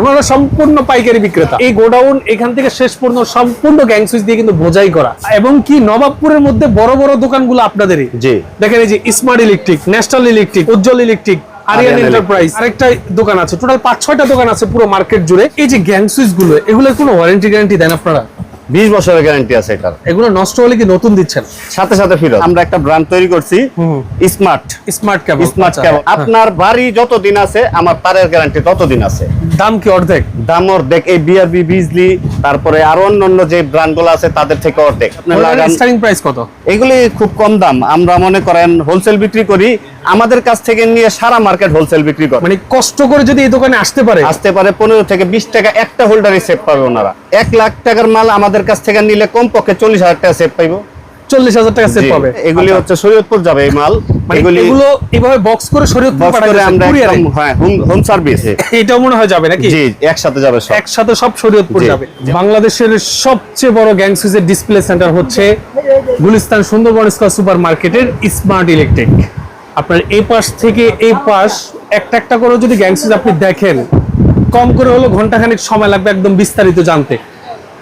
ওনারা সম্পূর্ণ পাইকারি বিক্রেতা। এই গোডাউন এখান থেকে শেষ পর্যন্ত সম্পূর্ণ গ্যাং সুইচ দিয়ে কিন্তু বোঝাই করা। এবং কি নবাবপুরের মধ্যে বড় বড় দোকানগুলো আপনাদেরই। জি। দেখেন এই যে smart electric national electric Ujjwal electric Aryan enterprise আরেকটা দোকান আছে। টোটাল পাঁচ ছয়টা দোকান আছে পুরো মার্কেট জুড়ে। এই যে গ্যাং সুইচগুলো এগুলো কোনো ওয়ারেন্টি গ্যারান্টি দেন আপনারা? বিশ বছরের গ্যারান্টি আছে এটার। এগুলো নষ্ট হলে কি নতুন দিচ্ছেন? সাথে সাথে ফিরত। আমরা একটা ব্র্যান্ড তৈরি করছি smart smart cable smart cable আপনার বাড়ি যত দিন আছে আমার তারের গ্যারান্টি তত দিন আছে। দাম কি অর্ধেক? দাম অর্ধেক। এই বিআরবি বিজলি তারপরে আরও অন্যান্য যে ব্র্যান্ডগুলো আছে তাদের থেকে অর্ধেক। আপনি লাগান স্টার্টিং প্রাইস কত? এগুলি খুব কম দাম। আমরা মনে করেন হোলসেল বিক্রি করি আমাদের কাছ থেকে নিয়ে সারা মার্কেট হোলসেল বিক্রি করে। মানে কষ্ট করে যদি এই দোকানে আসতে পারে? আসতে পারে পনেরো থেকে বিশ টাকা একটা হোল্ডারই সেভ পাবে ওনারা। এক লাখ টাকার মাল আমাদের কাছ থেকে নিলে কমপক্ষে চল্লিশ হাজার টাকা সেভ পাইবো। চল্লিশ হাজার টাকা সেভ পাবে। এগুলি আচ্ছা। হচ্ছে শরীয়তপুর যাবে এই মাল। মানে এগুলো এভাবে বক্স করে শরীয়তপুর বক্স পাঠানো করে যাচ্ছে, আমরা হ্যাঁ হোম সার্ভিস এটাও মনে হয় যাবে নাকি? জি একসাথে যাবে সব। একসাথে সব শরীয়তপুর যাবে। বাংলাদেশের সবচেয়ে বড় গ্যাং ডিসপ্লে সেন্টার হচ্ছে গুলিস্তান সুন্দরবন স্কয়ার সুপার মার্কেটের স্মার্ট ইলেকট্রিক আপনার এই পাশ থেকে এই পাশ, একটা একটা করে যদি গ্যাং সুইচ আপনি দেখেন, কম করে হলো ঘন্টাখানেক সময় লাগবে একদম বিস্তারিত জানতে।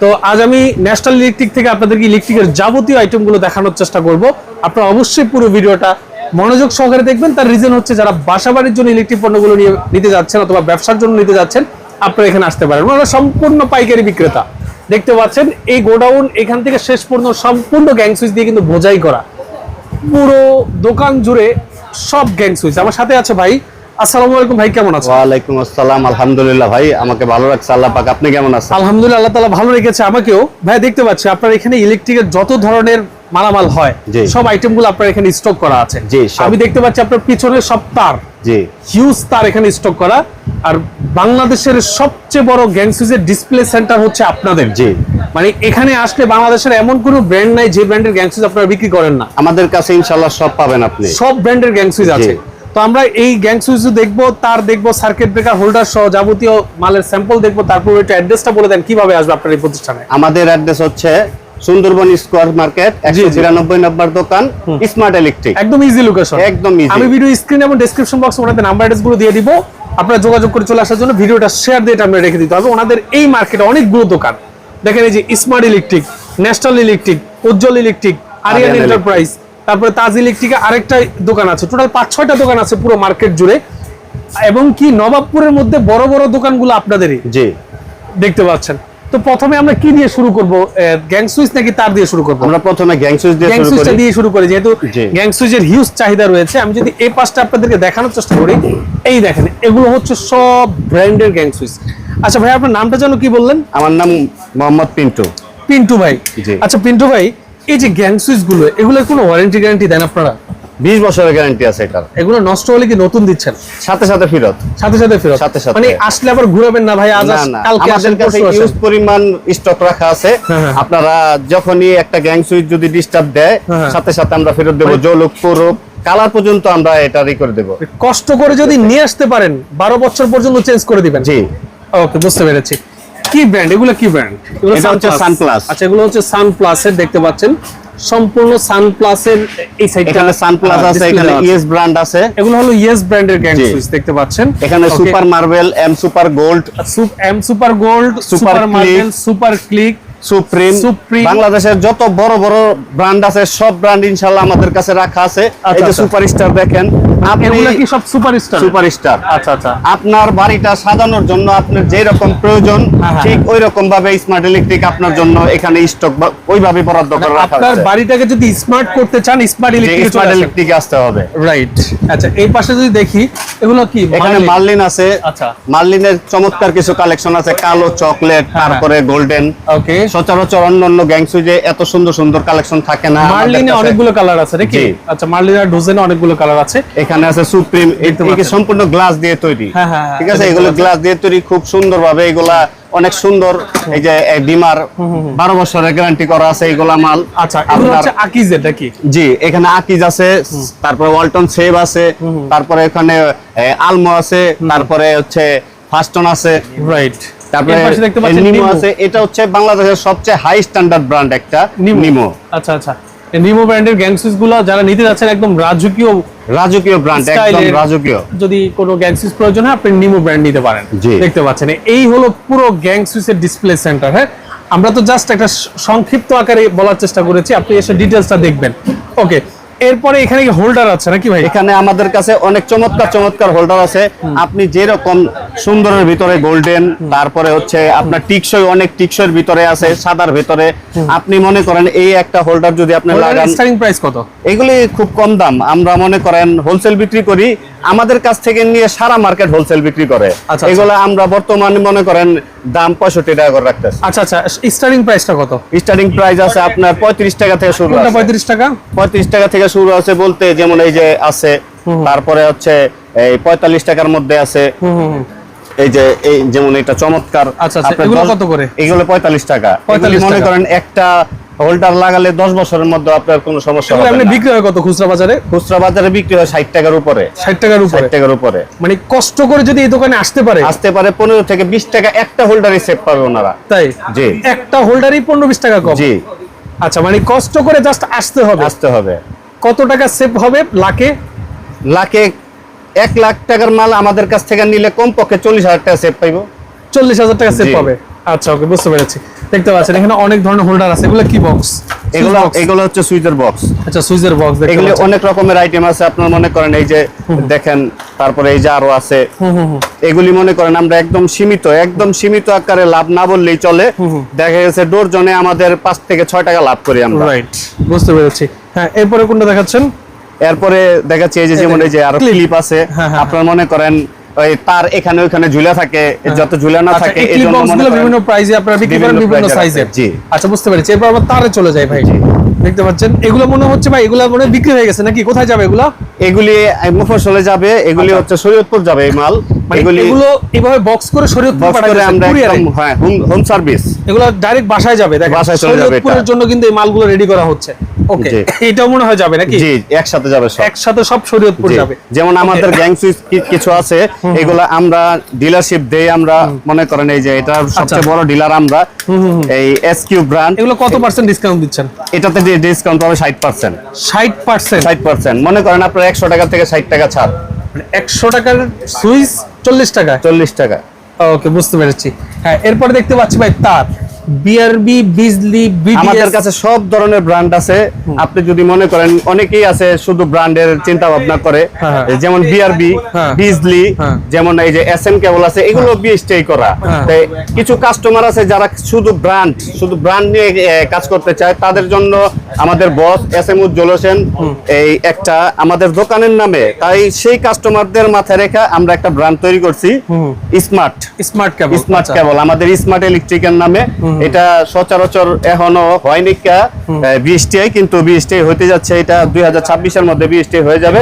তো আজ আমি ন্যাশনাল ইলেকট্রিক থেকে আপনাদেরকে ইলেকট্রিকের যাবতীয় আইটেমগুলো দেখানোর চেষ্টা করব। আপনারা অবশ্যই পুরো ভিডিওটা মনোযোগ সহকারে দেখবেন। তার রিজন হচ্ছে যারা বাসা বাড়ির জন্য ইলেকট্রিক পণ্যগুলো নিয়ে নিতে যাচ্ছেন অথবা ব্যবসার জন্য নিতে যাচ্ছেন, আপনারা এখানে আসতে পারেন। ওনারা সম্পূর্ণ পাইকারি বিক্রেতা। দেখতে পাচ্ছেন, এই গোডাউন এখান থেকে শেষ পর্যন্ত সম্পূর্ণ গ্যাং দিয়ে কিন্তু বোঝাই করা। পুরো দোকান জুড়ে সব গ্যাং সুইচ আমার সাথে আছে ভাই। আসসালামু আলাইকুম ভাই কেমন আছেন? ওয়ালাইকুম আসসালাম আলহামদুলিল্লাহ ভাই আমাকে ভালো রাখছে আল্লাহ পাক আপনি কেমন আছেন? আলহামদুলিল্লাহ আল্লাহ তালা ভালো রেখেছে আমাকেও। ভাই দেখতে পাচ্ছি আপনার এখানে ইলেকট্রিকের যত ধরনের মালামাল হয়। সব আপনার এখানে স্টক করা আছে। আমি দেখতে পাচ্ছি আপনার পিছনে সব তার। জি। হিউজ তার এখানে স্টক করা। আর বাংলাদেশের সবচেয়ে বড় গ্যাংসুইজের ডিসপ্লে সেন্টার হচ্ছে আপনাদের। জি। মানে এখানে আসলে বাংলাদেশের এমন কোনো ব্র্যান্ড নাই যে ব্র্যান্ডের গ্যাংসুইজ আপনারা বিক্রি করেন না। আমাদের কাছে ইনশাল্লাহ সব পাবেন আপনি। সব ব্র্যান্ডের গ্যাংসুইজ আছে। তো আমরা এই গ্যাংসুইজ দেখব তার দেখব সার্কিট ব্রেকার হোল্ডার সহ যাবতীয় মালের স্যাম্পল দেখব তারপর একটু অ্যাড্রেসটা বলে দেন কীভাবে আসবে আপনার এই প্রতিষ্ঠানে? আমাদের অ্যাড্রেস হচ্ছে সুন্দরবন স্কোয়ার মার্কেট একশো বিরানব্বই নম্বর দোকান স্মার্ট ইলেকট্রিক একদম ইজি লোকেশন একদম easy। আমি ভিডিও স্ক্রিন এবং ডেসক্রিপশন বক্সে ওনাদের নাম্বার অ্যাড্রেসগুলো দিয়ে দিব। আপনারা যোগাযোগ করে চলে আসার জন্য ভিডিওটা শেয়ার দিয়ে আমরা রেখে দিতে হবে। ওনাদের এই মার্কেটে অনেকগুলো দোকান। দেখেন এই যে smart electric national electric Ujjwal electric Aryan enterprise তারপরে তাজ ইলেকট্রিকে আরেকটা দোকান আছে। টোটাল পাঁচ ছয়টা দোকান আছে পুরো মার্কেট জুড়ে। এবং কি নবাবপুরের মধ্যে বড় বড় দোকানগুলো আপনাদেরই? জি। দেখতে পাচ্ছেন। তো প্রথমে আমরা কি দিয়ে শুরু করব? গ্যাং সুইচ নাকি তার দিয়ে শুরু করব? আমরা প্রথমে গ্যাং সুইচ দিয়ে শুরু করি। দিয়ে শুরু করি যেহেতু। গ্যাং সুইচের হিউজ চাহিদা রয়েছে আমি যদি এই পাশটা আপনাদেরকে দেখানোর চেষ্টা করি এই দেখেন এগুলো হচ্ছে সব ব্র্যান্ডের গ্যাং সুইচ আচ্ছা ভাই আপনার নামটা যেন কি বললেন? আমার নাম মোহাম্মদ পিন্টু। পিন্টু ভাই। আচ্ছা পিন্টু ভাই এই যে গ্যাং সুইচগুলো এগুলোর কোনো ওয়ারেন্টি গ্যারান্টি দেন আপনারা? বিশ বছরের গ্যারান্টি আছে এটার। এগুলো নষ্ট হলে কি নতুন দিচ্ছেন? সাথে সাথে ফিরত। সাথে সাথে ফেরত? সাথে সাথে। মানে আসলে আবার ঘুরাবেন না ভাই আজ কালকে আসেন কাছে ইউজ পরিমাণ স্টক রাখা আছে। হ্যাঁ, হ্যাঁ। আপনারা যখনই একটা গ্যাং সুইচ যদি ডিস্টার্ব দেয় হ্যাঁ। সাথে সাথে আমরা ফেরত দেবো মানে- জলুক পুরুক কালার পর্যন্ত আমরা এটা ই করে দেবো। কষ্ট করে যদি নিয়ে আসতে পারেন বারো বছর পর্যন্ত চেঞ্জ করে দিবেন। জি। ওকে বুঝতে পেরেছি। কি ব্র্যান্ড এগুলো কি ব্র্যান্ড এগুলো হচ্ছে সানপ্লাস আচ্ছা এগুলো হচ্ছে সানপ্লাসের দেখতে পাচ্ছেন। সম্পূর্ণ সানপ্লাসের এই সাইডটা এখানে সানপ্লাস আছে এখানে ইএস ব্র্যান্ড আছে। এগুলো হলো ইএস ব্র্যান্ডের গ্যাং সুইচ দেখতে পাচ্ছেন? এখানে super marble M super gold M super gold super marble super click supreme Supreme। বাংলাদেশের যত বড় বড় ব্র্যান্ড আছে সব ব্র্যান্ড ইনশাআল্লাহ আমাদের কাছে রাখা আছে। এই আচ্ছা, যে আচ্ছা। সুপারস্টার দেখেন আপনি কি সব সুপার স্টার সুপারস্টার আচ্ছা আচ্ছা। আপনার বাড়িটা সাজানোর জন্য আপনার যে রকম প্রয়োজন হ্যাঁ, হ্যাঁ। ঠিক ওই রকম ভাবে স্মার্ট ইলেকট্রিক আপনার জন্য এখানে স্টক ওইভাবে বরাদ্দ করে রাখা আপনার বাড়িটাকে যদি স্মার্ট করতে চান স্মার্ট ইলেকট্রিক স্মার্ট ইলেকট্রিক আসতে হবে। রাইট আচ্ছা এই পাশে যদি দেখি এগুলো কি? এখানে মার্লিন আছে। আচ্ছা। মার্লিনের চমৎকার কিছু কালেকশন আছে কালো চকলেট হ্যাঁ। তারপরে গোল্ডেন ওকে সচরাচর অন্যান্য গ্যাং সুইজে এত সুন্দর সুন্দর কালেকশন থাকে না মার্লিনে। অনেকগুলো কালার আছে নাকি। আচ্ছা মার্লিনের ডোজেনে অনেকগুলো কালার আছে। এখানে আছে সুপ্রিম দেখতে সম্পূর্ণ গ্লাস দিয়ে তৈরি। হ্যাঁ, হ্যাঁ, হ্যাঁ, ঠিক আছে? এগুলো গ্লাস দিয়ে তৈরি খুব সুন্দর ভাবে এগুলা অনেক সুন্দর এই যে ডিমার বারো বছরের গ্যারান্টি করা আছে এগুলা মাল। আচ্ছা হচ্ছে আকিজের নাকি? জি এখানে আকিজ আছে তারপরে ওয়ালটন সেভ আছে তারপরে এখানে আলমো আছে তারপরে হচ্ছে ফাস্টন আছে। রাইট তারপরে এর পাশে দেখতে পাচ্ছেন নিমো নিমো আছে এটা হচ্ছে বাংলাদেশের সবচেয়ে হাই স্ট্যান্ডার্ড ব্র্যান্ড একটা নিমো নিমো আচ্ছা আচ্ছা। নিমো ব্র্যান্ডের গ্যাংগুলো যারা নিতে যাচ্ছেন একদম রাজকীয় রাজকীয় ব্র্যান্ড একদম রাজকীয়। যদি কোনো প্রয়োজন হয় আপনি নিমো ব্র্যান্ড নিতে পারেন। দেখতে পাচ্ছেন। এই হলো পুরো ডিসপ্লে সেন্টার হ্যাঁ? আমরা তো জাস্ট একটা সংক্ষিপ্ত আকারে বলার চেষ্টা করেছি আপনি এসে ডিটেলসটা দেখবেন। ওকে এরপরে এখানে কি হোল্ডার আছে নাকি ভাই? এখানে আমাদের কাছে অনেক চমৎকার চমৎকার হোল্ডার আছে। আপনি যেরকম সুন্দরের ভিতরে গোল্ডেন তারপরে হচ্ছে আপনার টিকসই অনেক টিকসইয়ের ভিতরে আছে সাদার ভিতরে। আপনি মনে করেন এই একটা হোল্ডার যদি আপনি লাগান স্টার্টিং প্রাইস কত? এগুলি খুব কম দাম। আমরা মনে করেন হোলসেল বিক্রি করি আমাদের কাছ থেকে নিয়ে সারা মার্কেট হোলসেল বিক্রি করে। আচ্ছা। এগুলো আমরা বর্তমানে মনে করেন দাম পঁয়ষট্টি টাকা করে রাখতেছি। আচ্ছা আচ্ছা স্টার্টিং প্রাইসটা কত? স্টার্টিং প্রাইস আছে আপনার পঁয়ত্রিশ টাকা থেকে শুরু পঁয়ত্রিশ টাকা? পঁয়ত্রিশ টাকা থেকে শুরু আছে বলতে যেমন এই যে আছে তারপরে হচ্ছে এই পঁয়তাল্লিশ টাকার মধ্যে আছে। এই যে এই যেমন এটা চমৎকার। আচ্ছা, আচ্ছা, এগুলো কত করে? এগুলো পঁয়তাল্লিশ টাকা। 45 মনে করেন একটা হোল্ডার লাগালে দশ বছরের মধ্যে আপনার কোনো সমস্যা হবে এমনি না। বিক্রি হয় কত খুচরা বাজারে? খুচরা বাজারে বিক্রি হয় ষাট টাকার উপরে। ষাট টাকার উপরে? টাকার উপরে। মানে কষ্ট করে যদি এই দোকানে আসতে পারে? আসতে পারে পনেরো থেকে বিশ টাকা একটা হোল্ডারই সেভ পাবে ওনারা। তাই? জি। একটা হোল্ডারই পনেরো বিশ টাকা কম? জি। আচ্ছা মানে কষ্ট করে জাস্ট আসতে হবে। আসতে হবে। কত টাকা সেভ হবে লাখে? লাখে এক লাখ টাকার মাল আমাদের কাছ থেকে নিলে কমপক্ষে চল্লিশ হাজার টাকা সেভ পাইব। চল্লিশ হাজার টাকা সেভ। পাবে। আচ্ছা ওকে বুঝতে পেরেছি। দেখতে পাচ্ছেন এখানে অনেক ধরনের হোল্ডার আছে। এগুলো কি বক্স এগুলো এগুলো হচ্ছে সুইচের বক্স আচ্ছা সুইচের বক্স এগুলি অনেক রকমের আইটেম আছে আপনার মনে করেন এই যে দেখেন তারপরে এই যে আরও আছে। এগুলি মনে করেন আমরা একদম সীমিত একদম সীমিত আকারে লাভ না বললেই চলে। দেখা গেছে ডোর জনে আমাদের পাঁচ থেকে ছয় টাকা লাভ করি আমরা। রাইট বুঝতে পেরেছি। হ্যাঁ এরপরে কোনটা দেখাচ্ছেন? এরপরে দেখাচ্ছি এই যে যেমন এই যে আরও। ক্লিপ আছে। হ্যাঁ, হ্যাঁ, আপনার মনে করেন ওই তার এখানে ওইখানে ঝুলে থাকে যত ঝুলে না আচ্ছা থাকে এই জন্য বিভিন্ন প্রাইসে আপনারা বিক্রি করেন বিভিন্ন রাখে, জি। আচ্ছা বুঝতে পেরেছি। এরপর আবার তারে চলে যায় ভাই। দেখতে পাচ্ছেন এগুলো মনে হচ্ছে ভাই এগুলো মনে বিক্রি হয়ে গেছে নাকি? কোথায় যাবে এগুলো? এগুলি মুফসলে যাবে এগুলি হচ্ছে শরীয়তপুর যাবে এই মাল। আচ্ছা। মানে এগুলি এগুলো এভাবে বক্স করে শরীয়তপুর আমরা একদম হ্যাঁ হোম সার্ভিস এগুলো ডাইরেক্ট বাসায় যাবে দেখেন। বাসায় চলে যাবে শরীয়তপুরের। জন্য কিন্তু এই মালগুলো রেডি করা হচ্ছে। ওকে এটাও মনে হয় যাবে নাকি? জি একসাথে যাবে সব। একসাথে সব শরীয়তপুর যাবে। যেমন আমাদের গ্যাং সুইচ কিছু আছে এগুলা আমরা ডিলারশিপ দেই আমরা মনে করেন এই যে এটা আচ্ছা। সবচেয়ে বড় ডিলার আমরা এই এস কিউ ব্র্যান্ড এগুলো কত পার্সেন্ট ডিসকাউন্ট দিচ্ছেন? এটাতে যে ডিসকাউন্ট পাবে ষাট পার্সেন্ট ষাট পার্সেন্ট ষাট পার্সেন্ট মনে করেন আপনার একশো টাকা থেকে ষাট টাকা ছাড়। একশো টাকার সুইচ চল্লিশ টাকা চল্লিশ টাকা ওকে বুঝতে পেরেছি। হ্যাঁ এরপরে দেখতে পাচ্ছি ভাই তার। বিআরবি বিজলি আমাদের কাছে সব ধরনের ব্র্যান্ড আছে আপনি যদি মনে করেন অনেকেই আছে শুধু ব্র্যান্ডের চিন্তা ভাবনা করে হ্যাঁ। যেমন বিআরবি হ্যাঁ। বিজলি হ্যাঁ। যেমন এই যে এস এম কেবল আছে এগুলো বিএসটি করা হ্যাঁ। তাই কিছু কাস্টমার আছে যারা শুধু ব্র্যান্ড শুধু ব্র্যান্ড নিয়ে কাজ করতে চায় তাদের জন্য আমাদের boss S M Ujjwal Hossain এই একটা আমাদের দোকানের নামে তাই সেই কাস্টমারদের মাথায় রেখে আমরা একটা ব্র্যান্ড তৈরি করছি smart smart cable smart cable আমাদের স্মার্ট ইলেকট্রিকের নামে। এটা সচরাচর এখনও হয়নি কা বিএসটিআই কিন্তু বিএসটিআই হতে যাচ্ছে এটা দুই হাজার ছাব্বিশের মধ্যে বিএসটিআই হয়ে যাবে।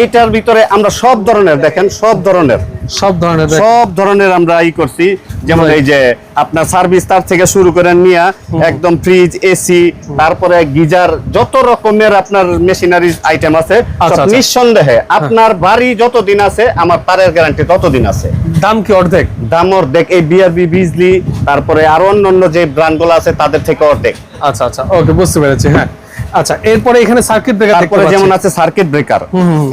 এইটার ভিতরে আমরা সব ধরনের দেখেন সব ধরনের। সব ধরনের সব ধরনের আমরা ই করছি। যেমন এই যে আপনার সার্ভিস তার থেকে শুরু করে নিয়া একদম ফ্রিজ এসি তারপরে গিজার যত রকমের আপনার মেশিনারি আইটেম আছে আচ্ছা, আচ্ছা। নিঃসন্দেহে আপনার বাড়ি যতদিন আছে আমার তারের গ্যারান্টি ততদিন আছে। দাম কি অর্ধেক? দাম অর্ধেক। এই বিআরবি বিজলি তারপরে আরও অন্যান্য যে ব্র্যান্ডগুলো আছে তাদের থেকে অর্ধেক। আচ্ছা আচ্ছা। ওকে বুঝতে পেরেছি হ্যাঁ। আচ্ছা এরপরে এখানে সার্কিট ব্রেকার তারপরে যেমন আছে সার্কিট ব্রেকার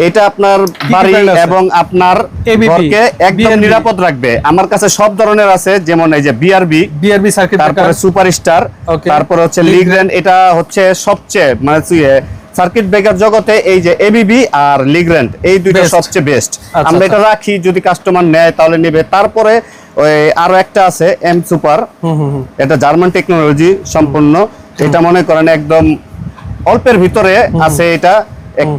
এটা আপনার বাড়ি এবং আপনার ABB, ঘরকে একদম নিরাপদ রাখবে। আমার কাছে সব ধরনের আছে যেমন এই যে বিআরবি বিআরবি সার্কিট তারপরে ব্রেকার সুপারস্টার Okay. তারপরে হচ্ছে। এটা হচ্ছে সবচেয়ে মানে সার্কিট ব্রেকার জগতে এই যে এবিবি আর লিগ্র্যান্ড এই দুইটা সবচেয়ে বেস্ট আচ্ছা, আমরা আচ্ছা। এটা রাখি যদি কাস্টমার নেয় তাহলে নেবে। তারপরে ওই আরও একটা আছে এম সুপার এটা জার্মান টেকনোলজি সম্পূর্ণ। এটা মনে করেন একদম অল্পের ভিতরে আছে এটা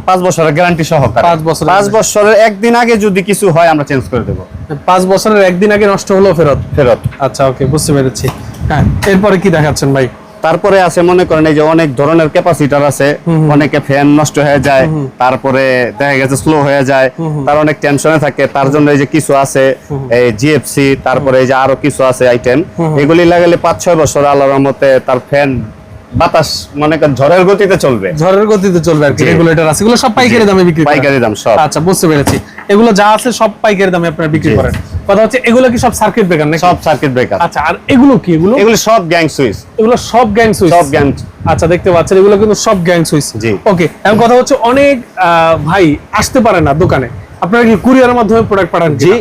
পাঁচ বছরের গ্যারান্টি সহকারে। পাঁচ বছরের পাঁচ বছরের একদিন আগে যদি কিছু হয় আমরা চেঞ্জ করে দেবো। পাঁচ বছরের একদিন আগে নষ্ট হলো ফেরত? ফেরত। আচ্ছা ওকে বুঝতে পেরেছি। হ্যাঁ এরপরে কি দেখাচ্ছেন ভাই? তারপরে আছে মনে করেন এই যে অনেক ধরনের ক্যাপাসিটার আছে। অনেকে ফ্যান নষ্ট হয়ে যায় তারপরে দেখা গেছে স্লো হয়ে যায়। তার অনেক টেনশনে থাকে তার জন্য এই যে কিছু আছে এই জিএফসি তারপরে এই যে আরও কিছু আছে আইটেম এগুলি লাগালে পাঁচ ছয় বছর আল্লাহর রহমতে তার ফ্যান বাতাস মনে করেন ঝড়ের গতিতে চলবে। ঝড়ের গতিতে চলবে আর কি রেগুলেটর আছে। এগুলো সব পাইকারি দামে বিক্রি পাইকারি দাম সব। আচ্ছা বুঝতে পেরেছি। এগুলো যা আছে সব পাইকারি দামে আপনারা বিক্রি করেন। কথা হচ্ছে এগুলো কি সব সার্কিট ব্রেকার নাকি? সব সার্কিট ব্রেকার আচ্ছা আর এগুলো কি? এগুলো? এগুলো সব গ্যাং সুইচ এগুলো সব গ্যাং সুইচ সব গ্যাং আচ্ছা দেখতে পাচ্ছেন এগুলো কিন্তু সব গ্যাং সুইচ জি। ওকে এখন কথা হচ্ছে অনেক আহ, ভাই আসতে পারে না দোকানে। আপনারা কি কুরিয়ারের মাধ্যমে প্রোডাক্ট পাঠান জি।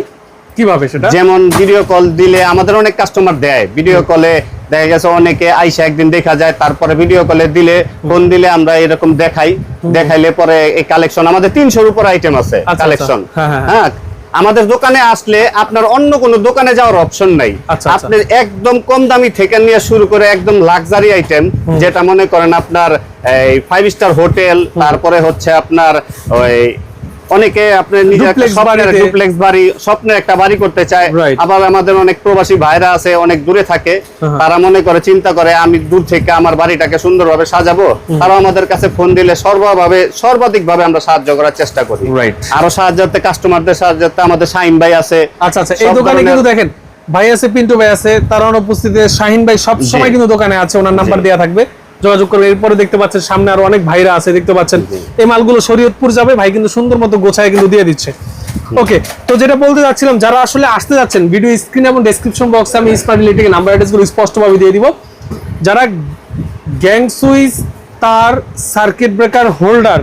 কীভাবে সেটা? যেমন ভিডিও কল দিলে আমাদের অনেক কাস্টমার দেয়। ভিডিও কলে দেখা গেছে অনেকে আইসা একদিন দেখা যায় তারপরে ভিডিও কলে দিলে ফোন দিলে আমরা এরকম দেখাই। দেখাইলে পরে এই কালেকশন আমাদের তিনশোর উপর আইটেম আছে আচ্ছা, কালেকশন হ্যাঁ, হ্যাঁ, হ্যাঁ। আমাদের দোকানে আসলে আপনার অন্য কোনো দোকানে যাওয়ার অপশন নাই। আচ্ছা, আচ্ছা। আপনি একদম কম দামি থেকে নিয়ে শুরু করে একদম লাক্সারি আইটেম যেটা মনে করেন আপনার এই ফাইভ স্টার হোটেল তারপরে হচ্ছে আপনার ওই অনেকে আপনার নিজে একটা স্বপ্নের ডুপ্লেক্স বাড়ি স্বপ্নের একটা বাড়ি করতে চায়। আবার আমাদের অনেক প্রবাসী ভাইরা আছে অনেক দূরে থাকে। হ্যাঁ। তারা মনে করে চিন্তা করে আমি দূর থেকে আমার বাড়িটাকে সুন্দরভাবে সাজাবো। তারা আমাদের কাছে ফোন দিলে সর্বভাবে সর্বাধিক ভাবে আমরা সাহায্য করার চেষ্টা করি. আরও সাহায্যতে কাস্টমারদের সাহায্যতে আমাদের শাহিন ভাই আছে। আচ্ছা আচ্ছা এই দোকানে কিন্তু দেখেন ভাই আছে পিন্টু ভাই আছে তার অনুপস্থিতিতে শাহিন ভাই সব সময় কিন্তু দোকানে আছে ওনার নাম্বার। দেওয়া থাকবে। যোগাযোগ করবে। এরপরে দেখতে পাচ্ছেন সামনে আরও অনেক ভাইরা আছে দেখতে পাচ্ছেন। এই মালগুলো শরীয়তপুর যাবে ভাই কিন্তু সুন্দর মতো গোছায় কিন্তু দিয়ে দিচ্ছে। ওকে তো যেটা বলতে যাচ্ছিলাম যারা আসলে আসতে যাচ্ছেন ভিডিও স্ক্রিন এবং ডেসক্রিপশন বক্সে আমি স্মার্ট ইলেকট্রিক নাম্বার অ্যাড্রেসগুলো স্পষ্টভাবে দিয়ে দিব। যারা গ্যাং সুইচ তার সার্কিট ব্রেকার হোল্ডার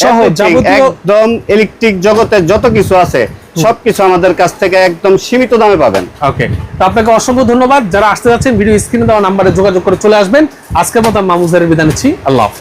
সহ যাবতীয় একদম ইলেকট্রিক জগতে যত কিছু আছে সবকিছু আমাদের কাছ থেকে একদম সীমিত দামে পাবেন। ওকে। তো আপনাকে অসংখ্য ধন্যবাদ। যারা আসতে যাচ্ছেন ভিডিও স্ক্রিনে দেওয়া নাম্বারে যোগাযোগ করে চলে আসবেন। আজকের মতো মামুজারের বিদায় নিচ্ছি। আল্লাহ হাফেজ।